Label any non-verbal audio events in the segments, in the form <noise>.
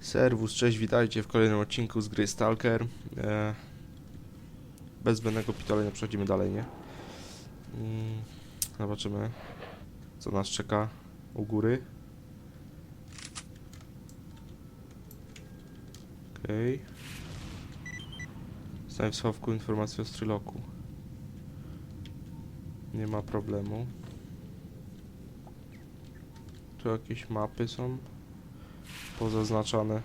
Serwus, cześć, witajcie w kolejnym odcinku z gry Stalker. E, bez zbędnego pitolenia przechodzimy dalej, nie? Mm, zobaczymy, co nas czeka u góry. Okej. Okay. Znaj w schowku informację o Stryloku. Nie ma problemu. Tu jakieś mapy są pozaznaczane.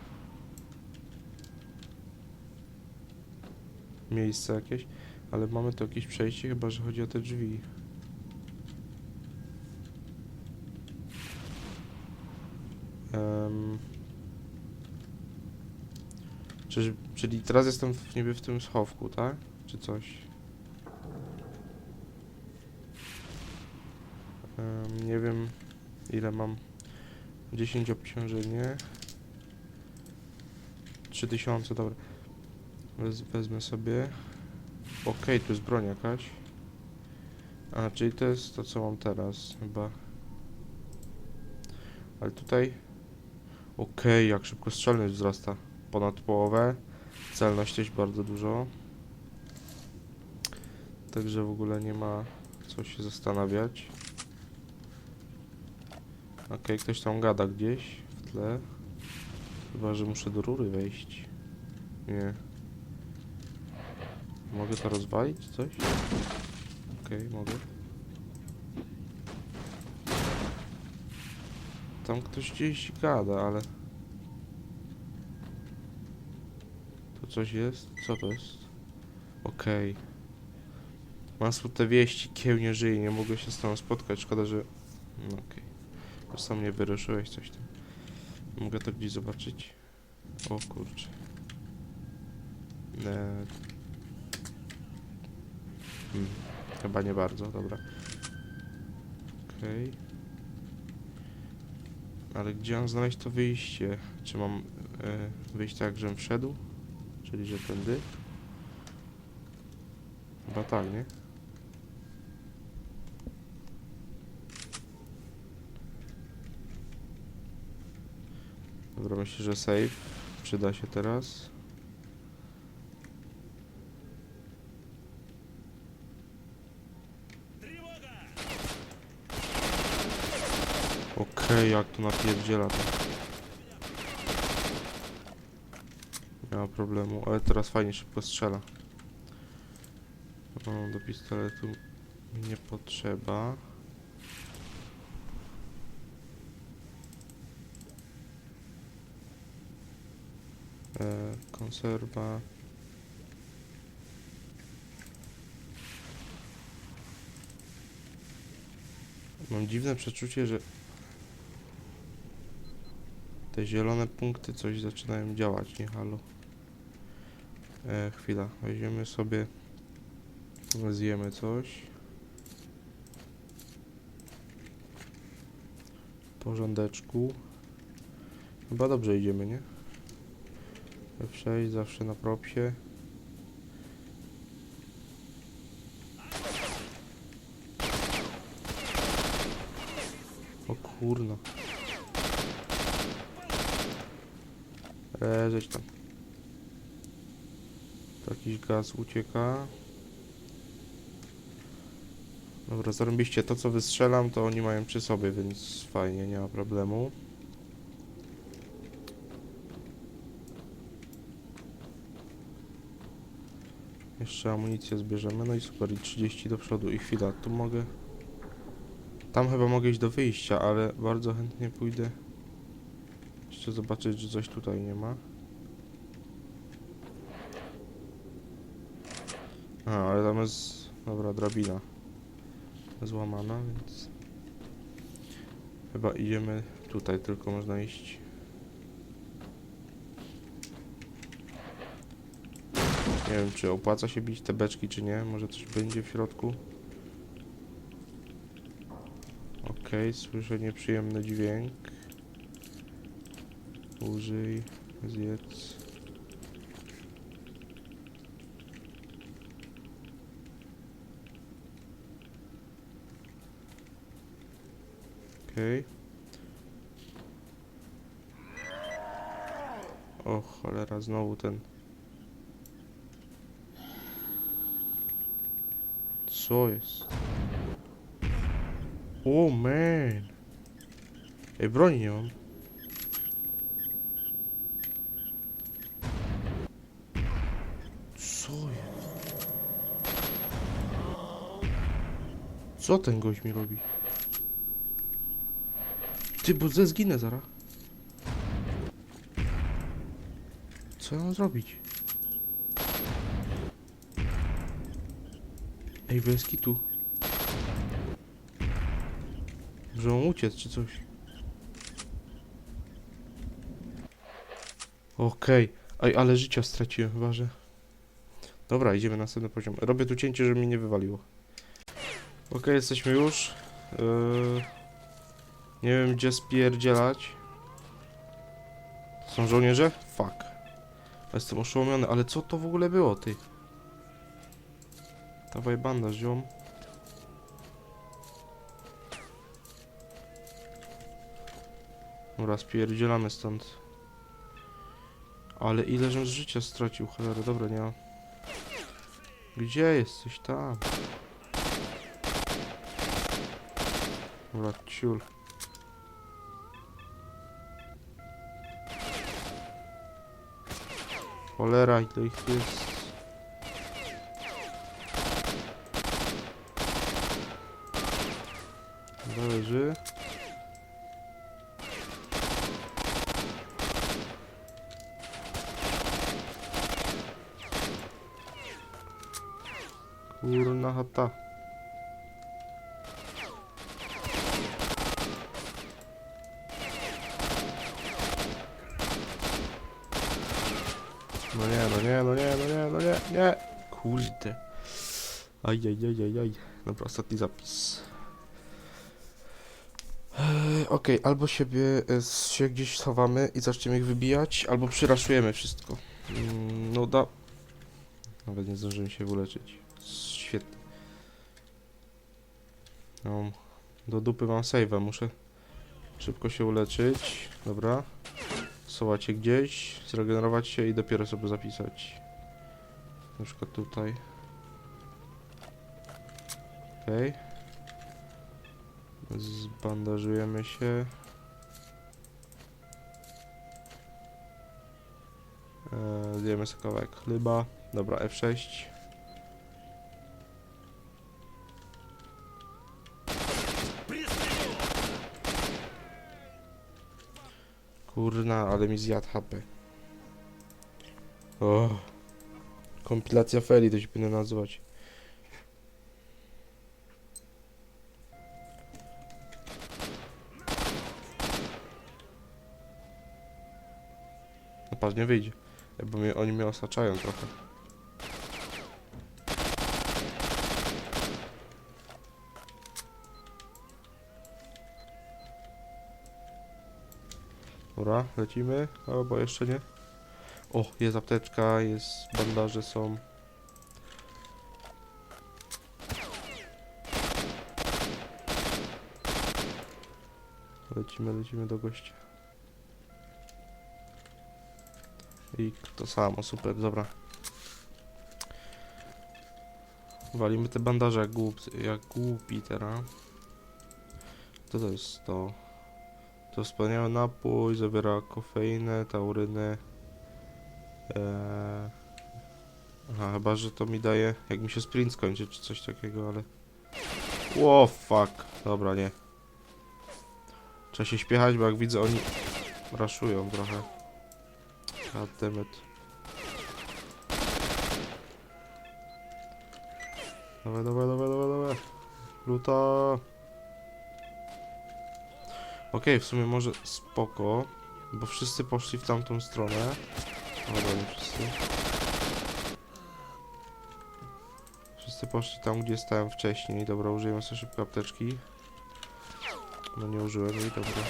Miejsce jakieś, ale mamy tu jakieś przejście, chyba że chodzi o te drzwi. Um, Czyż, czyli teraz jestem w, niby w tym schowku, tak? Czy coś? Em, nie wiem ile mam 10 obciążenie 3000, dobra. Wez, Wezmę sobie. Okej, tu jest broń jakaś. A, czyli to jest to co mam teraz chyba. Ale tutaj? Okej, jak szybko strzelność wzrasta. Ponad połowę. Celność też bardzo dużo. Także w ogóle nie ma co się zastanawiać. Okej, ktoś tam gada gdzieś w tle. Chyba, że muszę do rury wejść. Nie. Mogę to rozwalić, coś? Okej, mogę. Tam ktoś gdzieś gada, ale... Tu coś jest? Co to jest? Okej. Mam smutne wieści, kieł nie żyje, nie mogę się z tą spotkać, szkoda, że... No, Okej. To sam nie wyruszyłeś coś tam. Mogę to gdzieś zobaczyć? O kurczę. E... Hmm. Chyba nie bardzo, dobra. Okej. Ale gdzie mam znaleźć to wyjście? Czy mam e, wyjść tak, żebym wszedł? Czyli, że tędy? Chyba tak, nie? Dobra, myślę, że save przyda się teraz. Okej, jak to napierdziela to. Nie ma problemu, ale teraz fajnie szybko strzela. O, do pistoletu mi nie potrzeba. E, konserwa. Mam dziwne przeczucie, że te zielone punkty coś zaczynają działać, nie halo. E, chwila, weźmiemy sobie, zjemy coś. Porządeczku. Chyba dobrze idziemy, nie? F6 zawsze na propsie. O kurno. Leżeć tam. To jakiś gaz ucieka. Dobra, zarąbiście to co wystrzelam to oni mają przy sobie, więc fajnie, nie ma problemu. Jeszcze amunicję zbierzemy, no i super, i 30 do przodu i chwila, tu mogę... Tam chyba mogę iść do wyjścia, ale bardzo chętnie pójdę jeszcze zobaczyć, czy coś tutaj nie ma. A, ale tam jest, dobra, drabina złamana, więc... Chyba idziemy tutaj, tylko można iść Nie wiem, czy opłaca się bić te beczki, czy nie. Może coś będzie w środku. Okej, słyszę nieprzyjemny dźwięk. Użyj, zjedz. Okej. O cholera, znowu ten. Co jest? O man. Ej, broni nie mam. Co jest? Co ten gość mi robi? Ty, bo ze zginę zaraz. Co ja mam zrobić? Ej, weski tu. Że mam uciec czy coś. Okej. Ej, ale życia straciłem że... Dobra, idziemy na następny poziom. Robię tu cięcie, żeby mnie nie wywaliło. Okej, jesteśmy już. Yy... Nie wiem, gdzie spierdzielać. Są żołnierze? Fuck. Jestem oszołomiony, ale co to w ogóle było, ty? Dawaj bandaż, ziom. Dobra, spierdzielamy stąd. Ale ile z życia stracił, cholera, dobra, nie ma. Gdzie jesteś? Tam. Dobra, ciul. Cholera, ile ich jest? Zależy. Kurna chata. No nie, no nie, no nie, no nie, no nie, nie. Kurde. Aj, aj, aj, aj, aj. Dobra, ostatni zapis. Eee, Okej, albo siebie e, się gdzieś schowamy i zaczniemy ich wybijać, albo przyraszujemy wszystko. Mm, no da... Nawet nie zdążyłem się wyleczyć. Świetnie. No, do dupy mam save'a, muszę szybko się uleczyć. Dobra. Schować się gdzieś, zregenerować się i dopiero sobie zapisać. Na przykład tutaj. Okej. Zbandażujemy się. Eee, zjemy sobie kawałek chleba. Dobra, F6. Kurna, ale mi zjadł HP. O. Kompilacja Feli to się powinno nazywać. No pewnie wyjdzie. Bo mnie, oni mnie osaczają trochę. Dobra, lecimy. O, bo jeszcze nie. O, jest apteczka, jest bandaże są. Lecimy, lecimy do gościa. I to samo, super, dobra. Walimy te bandaże jak, głup, jak głupi teraz. Co to jest to? To wspaniały napój, zawiera kofeinę, taurynę. Eee... Aha, chyba, że to mi daje, jak mi się sprint skończy, czy coś takiego, ale... Ło, fuck. Dobra, nie. Trzeba się śpiechać, bo jak widzę, oni raszują trochę. Goddammit. Dawaj, dawaj, dawaj, dawaj, dawaj. Luta. Okej, w sumie może spoko, bo wszyscy poszli w tamtą stronę. Dobra, nie wszyscy. Wszyscy poszli tam, gdzie stałem wcześniej. Dobra, użyjemy sobie szybko apteczki. No nie użyłem jej, dobra.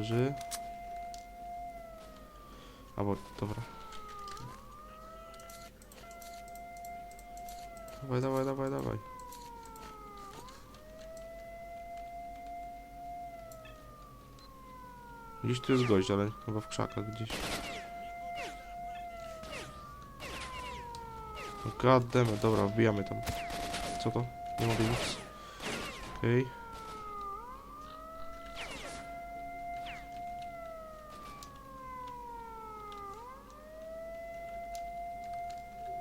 Leży. Albo, dobra. Dawaj, dawaj, dawaj, dawaj. Gdzieś tu jest gość, ale chyba w krzakach gdzieś. God damn it. dobra, wbijamy tam. Co to? Nie mogę nic. Okej.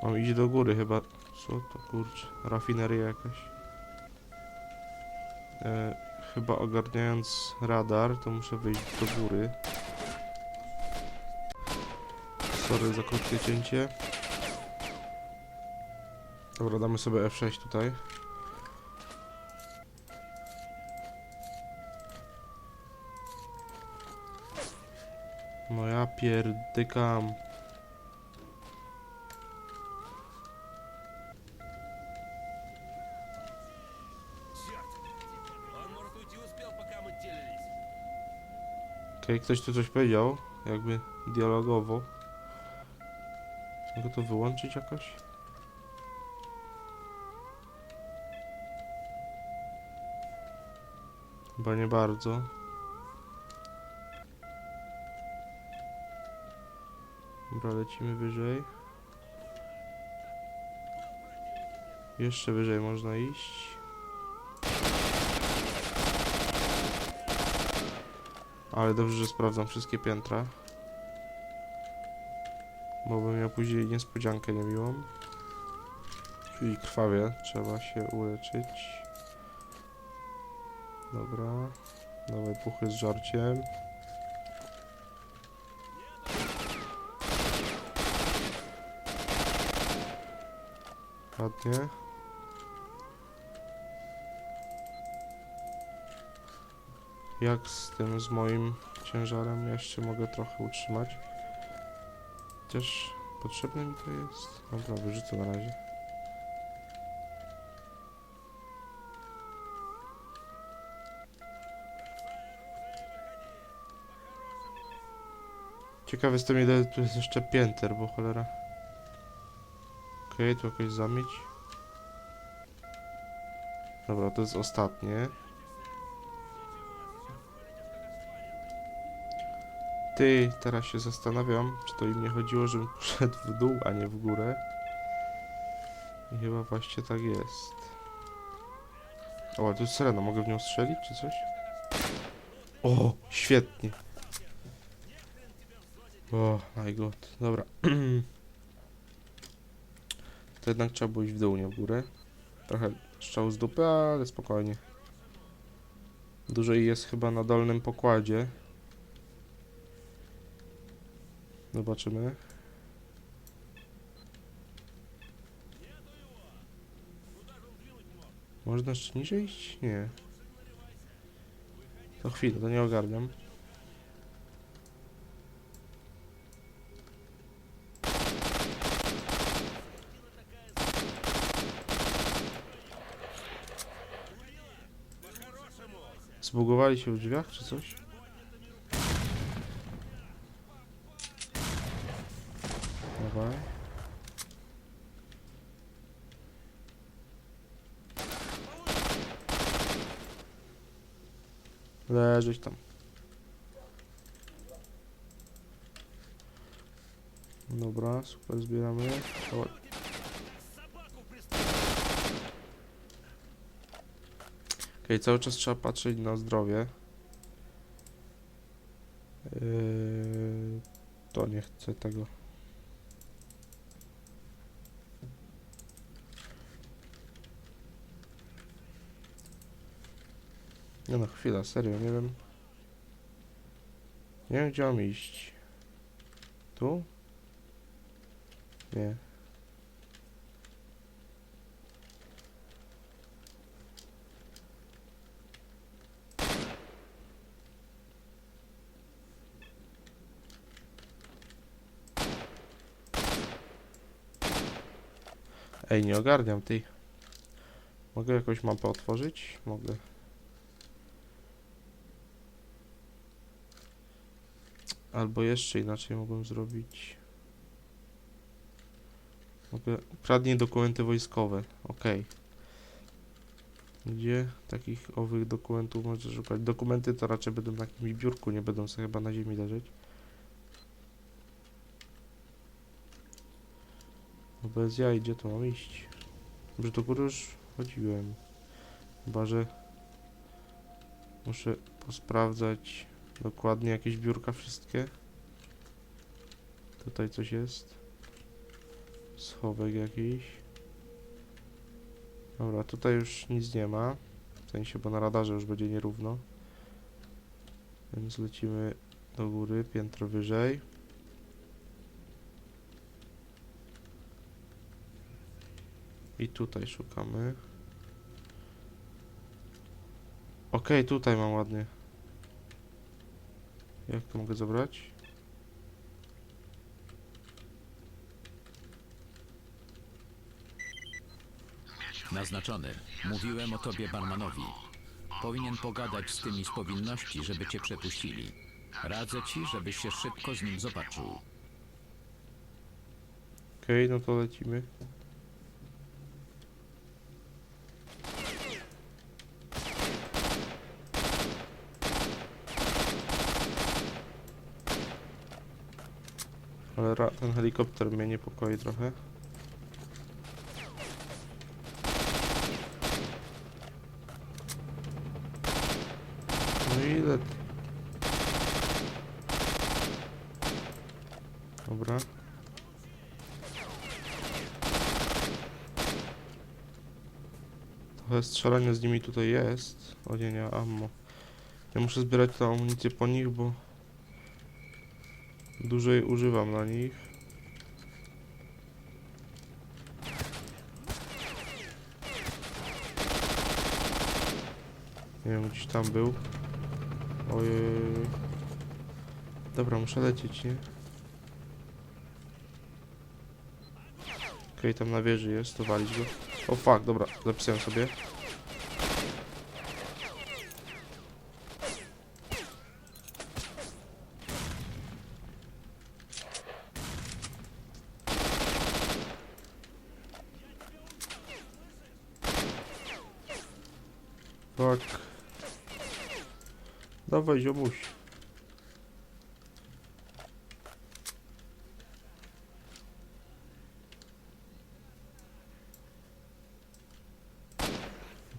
Mam iść do góry chyba. Co to kurczę? Rafineria jakaś. E, chyba ogarniając radar, to muszę wyjść do góry. Sorry za krótkie cięcie. Dobra, damy sobie F6 tutaj. No ja pierdykam. Okej, ktoś tu coś powiedział, jakby dialogowo. Mogę to wyłączyć jakoś? Chyba nie bardzo. Dobra, lecimy wyżej. Jeszcze wyżej można iść. Ale dobrze, że sprawdzam wszystkie piętra. Bo bym miał później niespodziankę niemiłą. Czyli krwawie, trzeba się uleczyć. Dobra. Dawaj puchy z żarciem. Ładnie. Jak z tym, z moim ciężarem jeszcze mogę trochę utrzymać. Chociaż potrzebne mi to jest. Dobra, wyrzucę na razie. Ciekawy jestem ile tu jest jeszcze pięter, bo cholera. Okej, tu jakoś zamieć. Dobra, to jest ostatnie. Ty, teraz się zastanawiam, czy to im nie chodziło, żebym <laughs> szedł w dół, a nie w górę. I chyba właśnie tak jest. O, ale tu jest syrena, mogę w nią strzelić, czy coś? O, świetnie. O, my god, dobra. <clears throat> to jednak trzeba było iść w dół, nie w górę. Trochę strzał z dupy, ale spokojnie. Dużo jest chyba na dolnym pokładzie. Zobaczymy. Można jeszcze niżej iść? Nie. To chwilę, to nie ogarniam. Zbugowali się w drzwiach, czy coś? Dawaj. Leżeć tam. Dobra, super, zbieramy. Okej, cały czas trzeba patrzeć na zdrowie. Yy, to nie chcę tego. Nie no, chwila, serio, nie wiem. Nie wiem, gdzie mam iść. Tu? Nie. Ej, nie ogarniam tej. Mogę jakąś mapę otworzyć? Mogę. Albo jeszcze inaczej mogłem zrobić. Mogę. Kradnij dokumenty wojskowe. Okej. Gdzie takich owych dokumentów można szukać? Dokumenty to raczej będą na jakimś biurku, nie będą sobie chyba na ziemi leżeć. No bez jaj, gdzie to mam iść? Może do góry już chodziłem. Chyba, że muszę posprawdzać dokładnie jakieś biurka wszystkie. Tutaj coś jest. Schowek jakiś. Dobra, tutaj już nic nie ma. W sensie, bo na radarze już będzie nierówno. Więc lecimy do góry, piętro wyżej. I tutaj szukamy. Okej, tutaj mam ładnie. Jak to mogę zabrać? Naznaczony. Mówiłem o tobie barmanowi. Powinien pogadać z tymi z powinności, żeby cię przepuścili. Radzę ci, żebyś się szybko z nim zobaczył. Okej, no to lecimy. Ale ra- ten helikopter mnie niepokoi trochę. No ile? Dobra. Trochę strzelania z nimi tutaj jest. O nie, nie, ammo. Ja muszę zbierać tę amunicję po nich, bo dłużej używam na nich. Nie wiem, gdzieś tam był. Ojej. Dobra, muszę lecieć, nie? Okej, tam na wieży jest, to walić go. O fuck, dobra, zapisałem sobie. Fuck. Dawaj, ziomuś.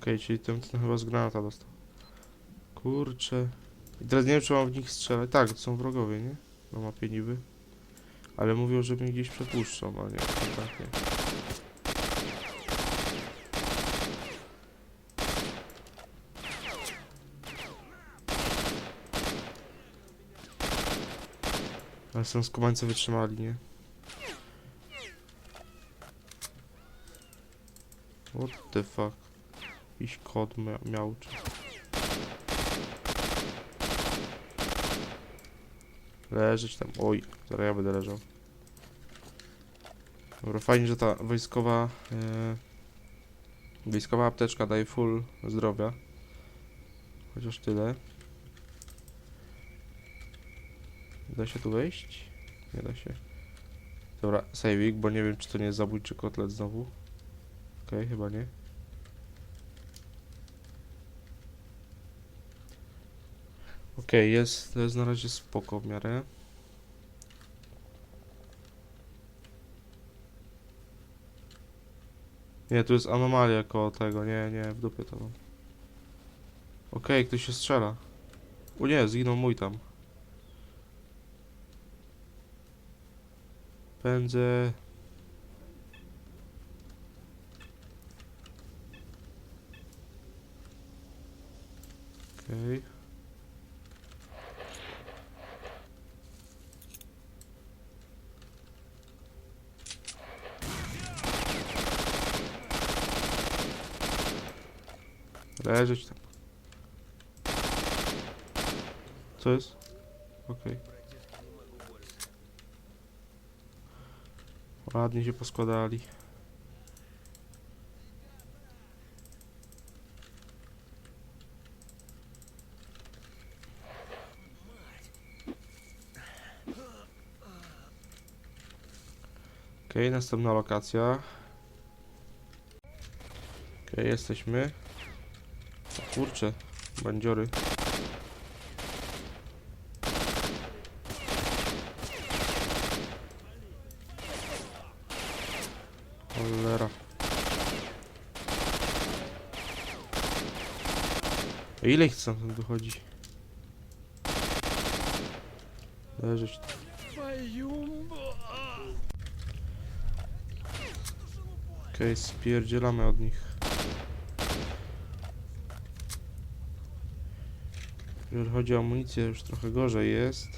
Okej, czyli ten, ten chyba z granata dostał. Kurczę. I teraz nie wiem, czy mam w nich strzelać. Tak, to są wrogowie, nie? Na mapie niby. Ale mówią, że mnie gdzieś przepuszczą, a nie, tak nie. Ale są skumańcy wytrzymali, nie? What the fuck? Jakiś kod mia miał czy... Leżeć tam. Oj, zaraz ja będę leżał. Dobra, fajnie, że ta wojskowa... E, wojskowa apteczka daje full zdrowia. Chociaż tyle. Da się tu wejść? Nie da się. Dobra, saving, bo nie wiem, czy to nie jest zabójczy kotlet znowu. Okej, chyba nie. Okej, jest, to jest na razie spoko w miarę. Nie, tu jest anomalia koło tego, nie, nie, w dupie to mam. Okej, ktoś się strzela. O nie, zginął mój tam. Pędzę. Okej. Leżeć tam. Co jest? Okej. Ładnie się poskładali. Okej, następna lokacja. Okej, jesteśmy. Kurczę, bandziory. Cholera. A Ile ich stamtąd wychodzi? Leżeć. Okej, spierdzielamy od nich. Jeżeli chodzi o amunicję, już trochę gorzej jest.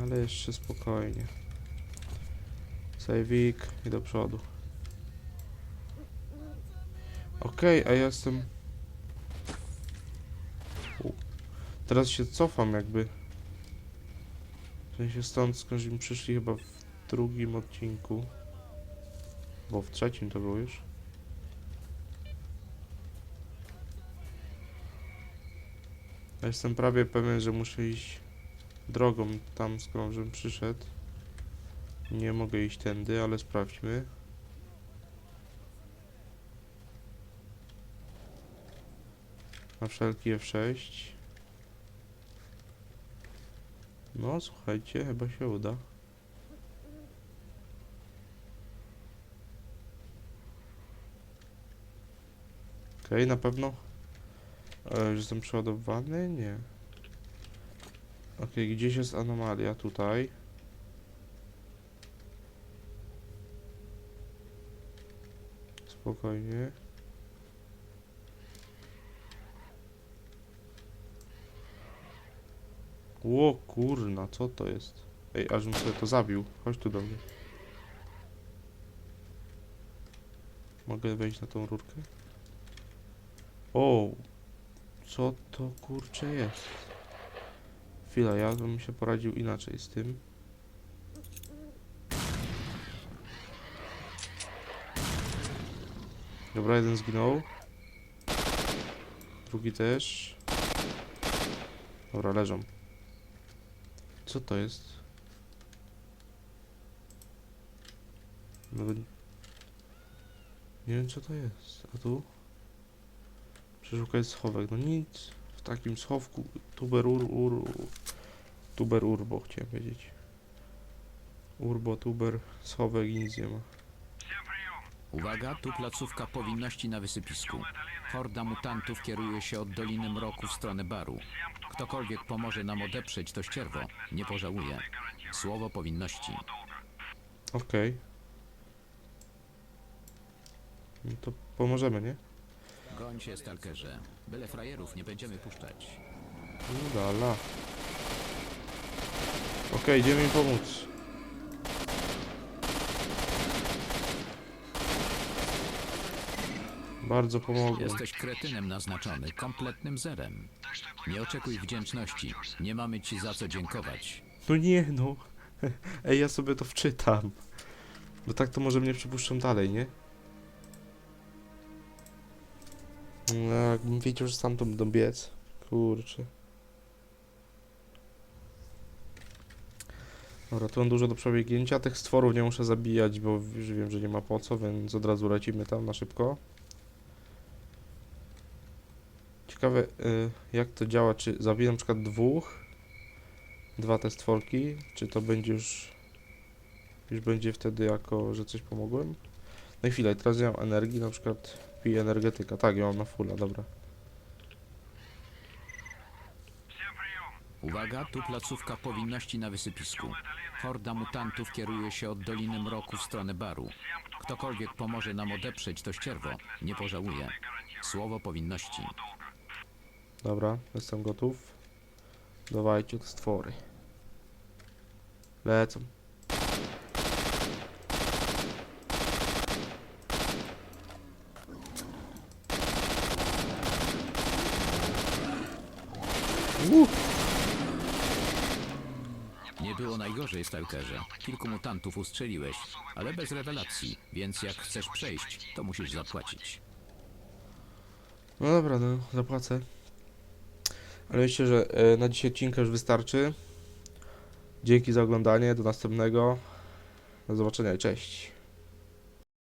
Ale jeszcze spokojnie. Sejwik i do przodu. Okej, a ja jestem... U. Teraz się cofam jakby. W sensie stąd skądśmy przyszli chyba w drugim odcinku. Bo w trzecim to było już. Ja jestem prawie pewien, że muszę iść drogą tam, skąd żebym przyszedł. Nie mogę iść tędy, ale sprawdźmy. Na wszelki F6. No, słuchajcie, chyba się uda. Okej, na pewno. E, jestem przeładowany? Nie. Okej, gdzieś jest anomalia tutaj. Spokojnie. Ło kurna, co to jest? Ej, ażbym sobie to zabił. Chodź tu do mnie. Mogę wejść na tą rurkę? O, co to kurcze jest? Chwila, ja bym się poradził inaczej z tym. Dobra, jeden zginął. Drugi też. Dobra, leżą. Co to jest? Nawet... Nie wiem co to jest. A tu? Przeszukaj schowek. No nic. W takim schowku tuber ur, ur, tuber urbo chciałem powiedzieć. Urbo, tuber, schowek i nic nie ma. Uwaga, tu placówka powinności na wysypisku. Horda mutantów kieruje się od Doliny Mroku w stronę baru. Ktokolwiek pomoże nam odeprzeć to ścierwo, nie pożałuje. Słowo powinności. Okej. No to pomożemy, nie? Goń się, stalkerze. Byle frajerów nie będziemy puszczać. Udala. Okej, idziemy im pomóc. Bardzo pomogło. Jesteś kretynem naznaczony, kompletnym zerem. Nie oczekuj wdzięczności. Nie mamy ci za co dziękować. No nie no. <laughs> Ej, ja sobie to wczytam. Bo tak to może mnie przypuszczą dalej, nie? No, jakbym wiedział, że sam to będą biec. Kurczę. Dobra, tu mam dużo do przebiegnięcia. Tych stworów nie muszę zabijać, bo już wiem, że nie ma po co, więc od razu lecimy tam na szybko. Ciekawe, y, jak to działa, czy zabiję na przykład dwóch, dwa te stworki, czy to będzie już, już będzie wtedy jako, że coś pomogłem? No i chwilę, teraz nie mam energii, na przykład piję energetyka, tak, ja mam na fulla, dobra. Uwaga, tu placówka powinności na wysypisku. Horda mutantów kieruje się od Doliny Mroku w stronę baru. Ktokolwiek pomoże nam odeprzeć to ścierwo, nie pożałuje. Słowo powinności. Dobra, jestem gotów. Dawajcie te stwory. Lecą. Uh, Nie było najgorzej, stalkerze. Kilku mutantów ustrzeliłeś, ale bez rewelacji, więc jak chcesz przejść, to musisz zapłacić. no dobra, no zapłacę. Ale myślę, że e, na dzisiaj odcinka już wystarczy. Dzięki za oglądanie, do następnego. Do zobaczenia i cześć.